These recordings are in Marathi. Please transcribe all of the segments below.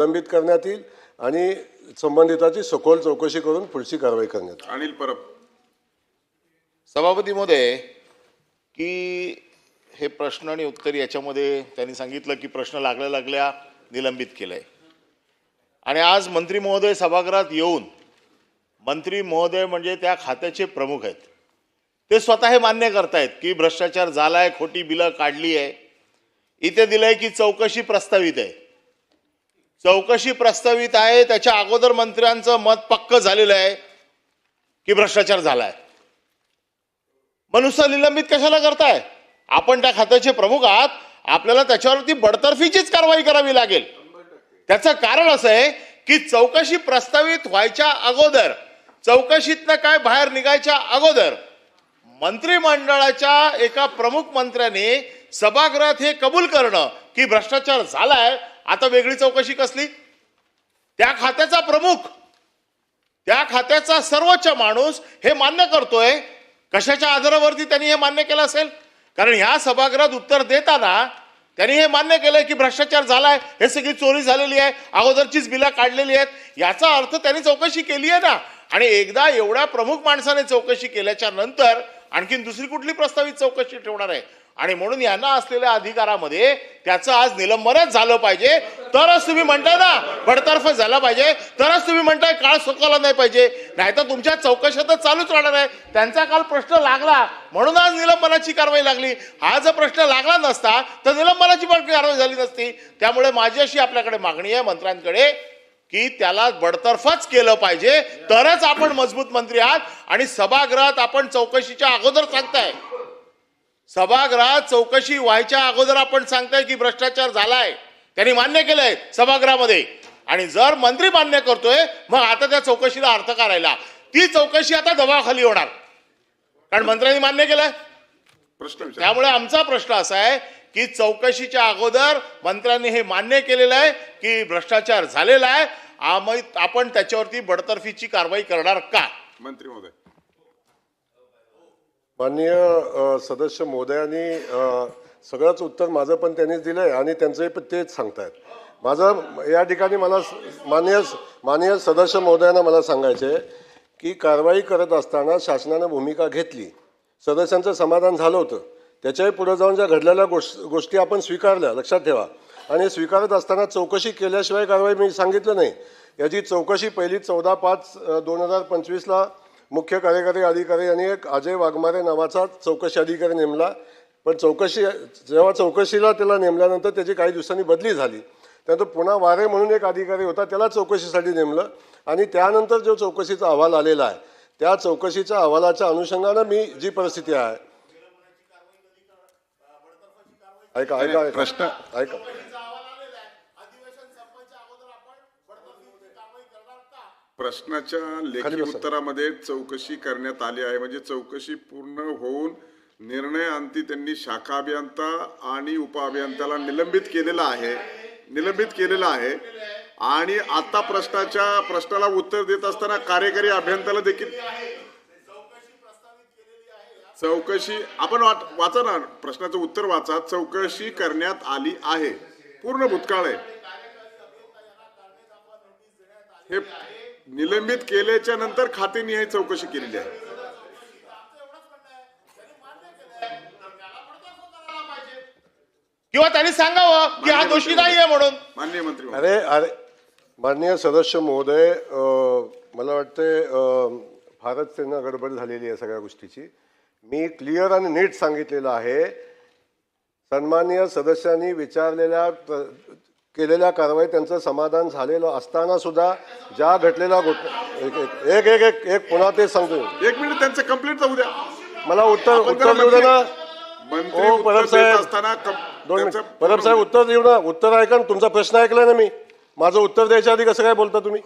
निलंबित करण्यात येईल आणि संबंधिताची सखोल चौकशी करून पुढची कारवाई करण्यात येईल. अनिल परब. सभापती महोदय की हे प्रश्न आणि उत्तर याच्यामध्ये त्यांनी सांगितलं की प्रश्न लागल्या लागल्या निलंबित केलंय. आणि आज मंत्री महोदय सभागृहात येऊन मंत्री महोदय म्हणजे त्या खात्याचे प्रमुख आहेत. ते स्वतः हे मान्य करतायत की भ्रष्टाचार झालाय खोटी बिलं काढली आहे इथे दिलंय की चौकशी प्रस्तावित आहे. चौकशी प्रस्तावित आहे त्याच्या अगोदर मंत्र्यांचं मत पक्क झालेलं आहे की भ्रष्टाचार झालाय. मनुष्य निलंबित कशाला करताय? आपण त्या खात्याचे प्रमुख आहात आपल्याला त्याच्यावरती बडतर्फीचीच कारवाई करावी लागेल. त्याचं कारण असं आहे की चौकशी प्रस्तावित व्हायच्या अगोदर चौकशीतनं काय बाहेर निघायच्या अगोदर मंत्रिमंडळाच्या एका प्रमुख मंत्र्याने सभागृहात हे कबूल करणं की भ्रष्टाचार झालाय आता वेगळी चौकशी कसली? त्या खात्याचा प्रमुख त्या खात्याचा सर्वोच्च माणूस हे मान्य करतोय. कशाच्या आधारावरती त्यांनी हे मान्य केलं असेल? कारण ह्या सभागृहात उत्तर देताना त्यांनी हे मान्य केलंय की भ्रष्टाचार झालाय हे सगळी चोरी झालेली आहे अगोदरचीच बिला काढलेली आहेत. याचा अर्थ त्यांनी चौकशी केली आहे ना. आणि एकदा एवढ्या प्रमुख माणसाने चौकशी केल्याच्यानंतर आणखीन दुसरी कुठली प्रस्तावित चौकशी ठेवणार आहे? आणि म्हणून यांना असलेल्या अधिकारामध्ये त्याचं आज निलंबनच झालं पाहिजे. तरच तुम्ही म्हणताय ना बडतर्फ झाला पाहिजे. तरच तुम्ही म्हणताय काळ सोकवला नाही पाहिजे. नाहीतर तुमच्या चौकशा तर चालूच राहणार आहे. त्यांचा काल प्रश्न लागला. म्हणून आज निलंबनाची कारवाई लागली. हा जर प्रश्न लागला नसता तर निलंबनाची पण कारवाई झाली नसती. त्यामुळे माझी अशी आपल्याकडे मागणी आहे मंत्र्यांकडे की त्याला बडतर्फच केलं पाहिजे. तरच आपण मजबूत मंत्री आहात. आणि सभागृहात आपण चौकशीच्या अगोदर सांगताय. सभागृहात चौकशी व्हायच्या अगोदर आपण सांगताय की भ्रष्टाचार झालाय. त्यांनी मान्य केलंय सभागृहामध्ये. आणि जर मंत्री मान्य करतोय मग आता त्या चौकशीला अर्थ करायला ती चौकशी आता दबावाखाली होणार. कारण मंत्र्यांनी मान्य केलंय. प्रश्न त्यामुळे आमचा प्रश्न असा आहे की चौकशीच्या अगोदर मंत्र्यांनी हे मान्य केलेलं आहे की भ्रष्टाचार झालेला आहे. आम्ही आपण त्याच्यावरती बडतर्फीची कारवाई करणार का? मंत्री महोदय. माननीय सदस्य महोदयांनी सगळंच उत्तर माझं पण त्यांनीच दिलं आहे आणि त्यांचंही पण तेच सांगतायत. माझं या ठिकाणी मला माननीय माननीय सदस्य महोदयांना मला सांगायचे आहे की कारवाई करत असताना शासनानं भूमिका घेतली. सदस्यांचं समाधान झालं होतं. त्याच्याही पुढे जाऊन ज्या घडलेल्या गोष्ट गोष्टी आपण स्वीकारल्या लक्षात ठेवा. आणि स्वीकारत असताना चौकशी केल्याशिवाय कारवाई मी सांगितलं नाही. याची चौकशी पहिली चौदा पाच दोन हजार पंचवीसला मुख्य कार्यकारी अधिकारी यांनी एक अजय वाघमारे नावाचा चौकशी अधिकारी नेमला. पण चौकशी जेव्हा चौकशीला त्याला नेमल्यानंतर त्याची काही दिवसांनी बदली झाली. त्यानंतर पुन्हा वारे म्हणून एक अधिकारी होता त्याला चौकशीसाठी नेमलं. आणि त्यानंतर जो चौकशीचा अहवाल आलेला आहे त्या चौकशीच्या अहवालाच्या अनुषंगानं मी जी परिस्थिती आहे. ऐका ऐका ऐका. प्रश्न. ऐका. प्रश्नाच्या लेखी. उत्तरामध्ये चौकशी करण्यात आली आहे. म्हणजे चौकशी पूर्ण होऊन निर्णय अंती त्यांनी शाखा अभियंता आणि उपअभियंत्याला निलंबित केलेला आहे. निलंबित केलेला आहे. आणि आता प्रश्नाच्या प्रश्नाला उत्तर देत असताना कार्यकारी अभियंत्याला देखील चौकशी आपण वाचा ना प्रश्नाचं उत्तर वाचा. चौकशी करण्यात आली आहे. पूर्ण भूतकाळ आहे. हे निलंबित केल्याच्यानंतर खातेनिहाय चौकशी केलेली आहे. किंवा त्यांनी सांगावं की हा दोषी नाहीये म्हणून. माननीय मंत्री महोदय. अरे अरे माननीय सदस्य महोदय अ, मला वाटते अ, फारच त्यांना गडबड झालेली आहे सगळ्या गोष्टीची. मी क्लिअर आणि नीट सांगितलेलं आहे. सन्माननीय सदस्यांनी विचारलेल्या केलेल्या कारवाई त्यांचं समाधान झालेलं असताना सुद्धा ज्या घटलेल्या गोष्ट एक एक एक एक पुन्हा ते सांगतो. एक मिनिट त्यांचं कंप्लीट जाऊ द्या. मला उत्तर उत्तर देऊ दे ना मंत्री ओ, उत्तर परब देत साहेब. असताना कम- दोन त्यांचं मिनिट परब साहेब उत्तर देऊ ना. उत्तर ऐका ना. तुमचा प्रश्न ऐकलाय ना मी. माझं उत्तर द्यायच्या आधी कसं काय बोलता तुम्ही?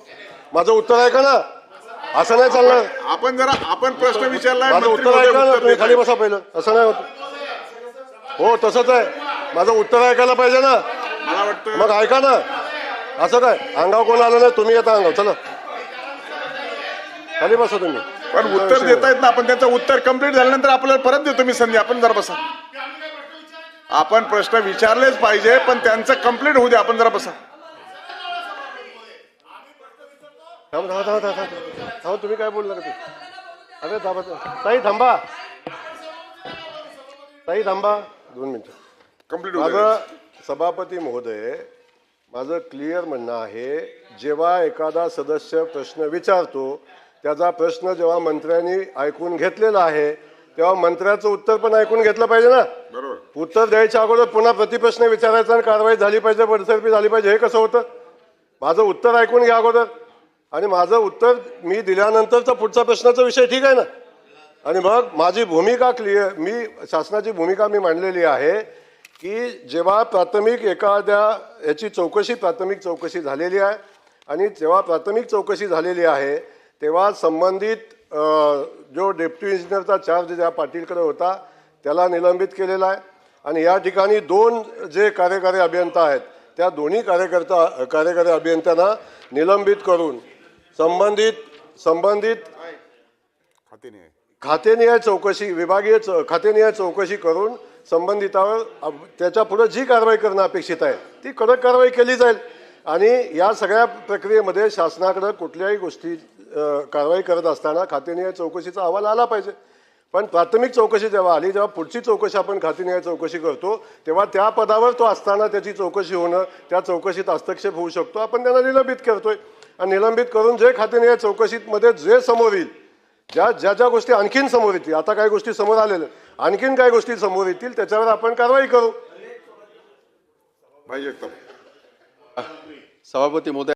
माझं उत्तर ऐका ना. असं नाही चालणार. आपण जरा आपण प्रश्न विचारलाय माझं मंत्री उत्तर ऐका ना. तुम्ही खाली. बसा पहिलं. असं नाही होत. हो तसंच आहे. माझं उत्तर ऐकायला पाहिजे ना. मला वाटतं मग ऐका ना. असं काय? अंगाव कोण आलं नाही? तुम्ही येता अंगाव चला. खाली बसा तुम्ही. पण उत्तर देता येत ना आपण त्यांचं उत्तर कंप्लीट झाल्यानंतर आपल्याला परत देतो मी संधी. आपण जरा बसा. आपण प्रश्न विचारलेच पाहिजे पण त्यांचं कंप्लीट होऊ द्या. आपण जरा बसा. थांब थांबा थांबा थांबा थांबा. थांबा तुम्ही काय बोलला का ते? अरे थांबा. ताई थांबा. ताई थांबा. दोन मिनिटं. कंप्लीट माझं सभापती महोदय माझं क्लिअर म्हणणं आहे जेव्हा एखादा सदस्य प्रश्न विचारतो त्याचा प्रश्न जेव्हा मंत्र्यांनी ऐकून घेतलेला आहे तेव्हा मंत्र्याचं उत्तर पण ऐकून घेतलं पाहिजे ना? बरोबर. उत्तर द्यायच्या अगोदर पुन्हा प्रतिप्रश्न विचारायचा आणि कारवाई झाली पाहिजे बडसरपी झाली पाहिजे हे कसं होतं? माझं उत्तर ऐकून घ्या अगोदर. आणि माझं उत्तर मी दिल्यानंतरचा पुढचा प्रश्नाचा विषय ठीक आहे ना? आणि मग माझी भूमिका क्लिअर मी शासनाची भूमिका मी मांडलेली आहे की जेव्हा प्राथमिक एखाद्या याची चौकशी प्राथमिक चौकशी झालेली आहे आणि जेव्हा प्राथमिक चौकशी झालेली आहे तेव्हा संबंधित जो डेप्टी इंजिनियरचा चार्ज ज्या पाटीलकडे होता त्याला निलंबित केलेला आहे. आणि या ठिकाणी दोन जे कार्यकारी अभियंता आहेत त्या दोन्ही कार्यकर्ता कार्यकारी अभियंत्यांना निलंबित करून संबंधित संबंधित खाते नाही खातेनिहाय चौकशी विभागीय च खातेनिहाय चौकशी करून संबंधितावर अब- त्याच्या पुढे जी कारवाई करणं अपेक्षित आहे ती कडक कारवाई केली जाईल. आणि या सगळ्या प्रक्रियेमध्ये शासनाकडं कुठल्याही गोष्टी कारवाई करत असताना खातेनिहाय चौकशीचा अहवाल आला पाहिजे. पण प्राथमिक चौकशी जेव्हा आली जेव्हा पुढची चौकशी आपण खातेनिहाय चौकशी करतो तेव्हा त्या पदावर तो असताना त्याची चौकशी होणं त्या चौकशीत हस्तक्षेप होऊ शकतो. आपण त्यांना निलंबित करतोय. आणि निलंबित करून जे खातेनिहाय चौकशीमध्ये जे समोर येईल ज्या ज्या ज्या गोष्टी आणखीन समोर येतील आता काही गोष्टी समोर आलेल्या आणखीन काही गोष्टी समोर येतील त्याच्यावर आपण कारवाई करू. भाई जगताप सभापती मोदी